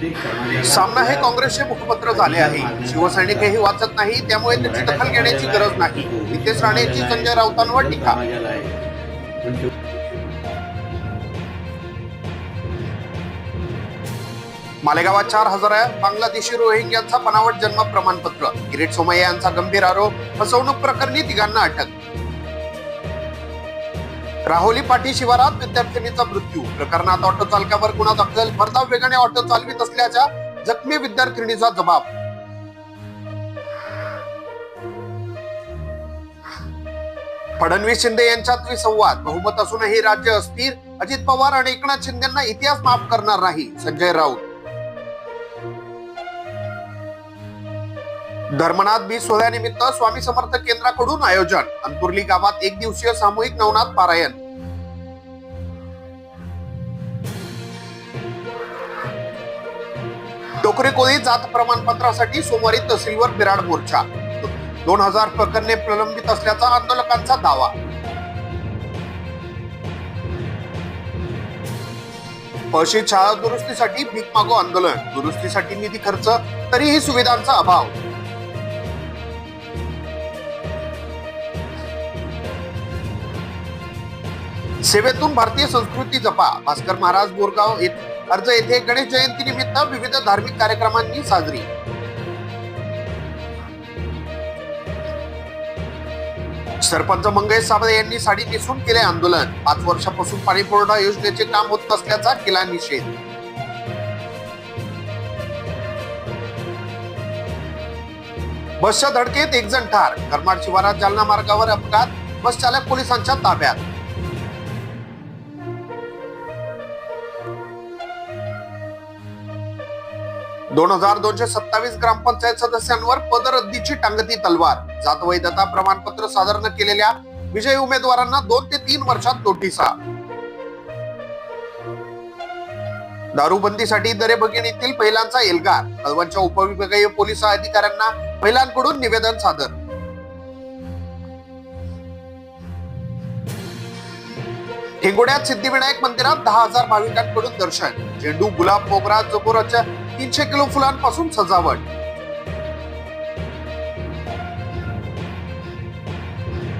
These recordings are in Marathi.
सामना हे काँग्रेसचे मुखपत्र झाले आहे. शिवसैनिकही वाचत नाही त्यामुळे त्याची दखल घेण्याची गरज नाही. नितेश राणेची संजय राऊतांवर टीका. मालेगावात चार हजार बांगलादेशी रोहिंग्यांचा बनावट जन्म प्रमाणपत्र. किरीट सोमय्या यांचा गंभीर आरोप. फसवणूक प्रकरणी तिघांना अटक. राहुली पाटी शिवारात विद्यार्थिनीचा मृत्यू. प्रकरणात ऑटो चालकावर गुन्हा दाखल. भरधाव वेगाने ऑटो चालवित असल्याच्या जखमी विद्यार्थिनीचा जबाब. फडणवीस शिंदे यांच्यात संवाद बहुमत असूनही राज्य अस्थिर. अजित पवार आणि एकनाथ शिंदेना इतिहास माफ करणार नाही संजय राऊत. धर्मनाथ बी सोहळ्यानिमित्त स्वामी समर्थ केंद्राकडून आयोजन. अंतुर्ली गावात एक दिवसीय सामूहिक नवनाथ पारायण. टोकरी कोळी जात प्रमाणपत्रासाठी सोमवारी तहसीलवर बिराड मोर्चा. दोन हजार प्रकरणे प्रलंबित असल्याचा आंदोलकांचा दावा. पळशीत शाळा दुरुस्तीसाठी भीक मागो आंदोलन. दुरुस्तीसाठी निधी खर्च तरीही सुविधांचा अभाव. सेवेतून भारतीय संस्कृती जपा. भास्कर महाराज बोरगाव येथे अर्ज येथे गणेश जयंती निमित्त विविध धार्मिक कार्यक्रमांनी साजरी. सरपंच मंगेश साबळे यांनी साडी नेसून केले आंदोलन. पाच वर्षापासून पाणी पुरवठा योजनेचे काम होत नसल्याचा केला निषेध. बसच्या धडकेत एक जण ठार. करमाड शिवारात जालना मार्गावर अपघात बस चालक पोलिसांच्या ताब्यात. दोन हजार दोनशे सत्तावीस ग्रामपंचायत सदस्यांवर पदरद्दीची टांगती तलवार. जात वैधता प्रमाणपत्र सादर न केलेल्या विजयी उमेदवारांना दोन ते तीन वर्षात नोटिसा. दारूबंदीसाठी दरे भगिनीतील महिलांचा एल्गार. कळवणच्या उपविभागीय पोलीस अधिकाऱ्यांना महिलांकडून निवेदन सादर. हिंगोड्यात सिद्धिविनायक मंदिरात दहा हजार भाविकांकडून दर्शन. झेंडू गुलाब मोगरा जबोराच्या तीनशे किलो फुलांपासून सजावट.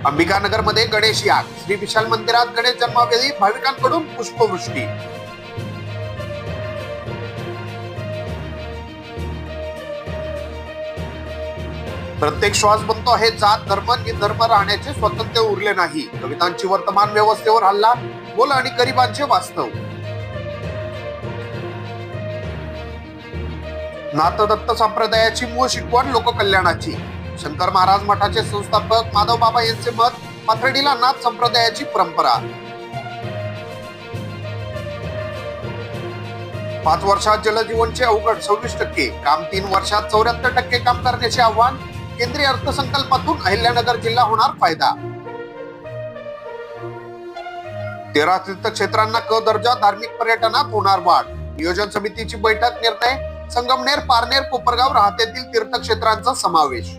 अंबिकानगरमध्ये गणेश याग. श्री विशाल मंदिरात गणेश जन्मावेळी भाविकांकडून पुष्पवृष्टी. प्रत्येक श्वास बनतो आहे जात धर्म धर्म राहण्याचे स्वातंत्र्य उरले नाही. कवितांची वर्तमान व्यवस्थेवर हल्ला बोल आणि गरिबांचे वास्तव. नाथदत्त संप्रदायाची मूळ शिकवण लोककल्याणाची. शंकर महाराज मठाचे संस्थापक माधव बाबा यांचे मत पाथर्डीला नाथ संप्रदायाची परंपरा. पाच वर्षात जलजीवनचे अवघड सव्वीस टक्के काम तीन वर्षात चौऱ्याहत्तर टक्के काम करण्याचे आव्हान केंद्रीय अर्थसंकल्पातून अहिल्यानगर जिल्हा होणार फायदा. तेरा तीर्थक्षेत्रांना क दर्जा धार्मिक पर्यटनात होणार वाढ. नियोजन समितीची बैठक निर्णय संगमनेर पारनेर कोपरगाव राहतेतील तीर्थक्षेत्रांचा समावेश.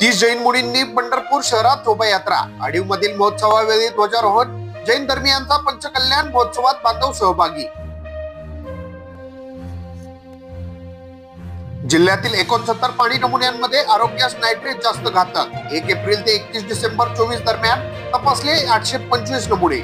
तीस जैन मुनींनी पंढरपूर शहरात शोभायात्रा. आडीव मधील महोत्सवावेळी ध्वजारोहण जैन धर्मियांचा पंचकल्याण महोत्सवात बांधव सहभागी. जिल्ह्यातील एकोणसत्तर पाणी नमुन्यांमध्ये आरोग्यास नायट्रेट जास्त घातक. एक एप्रिल ते एकतीस डिसेंबर चोवीस दरम्यान तपासले आठशे पंचवीस नमुने.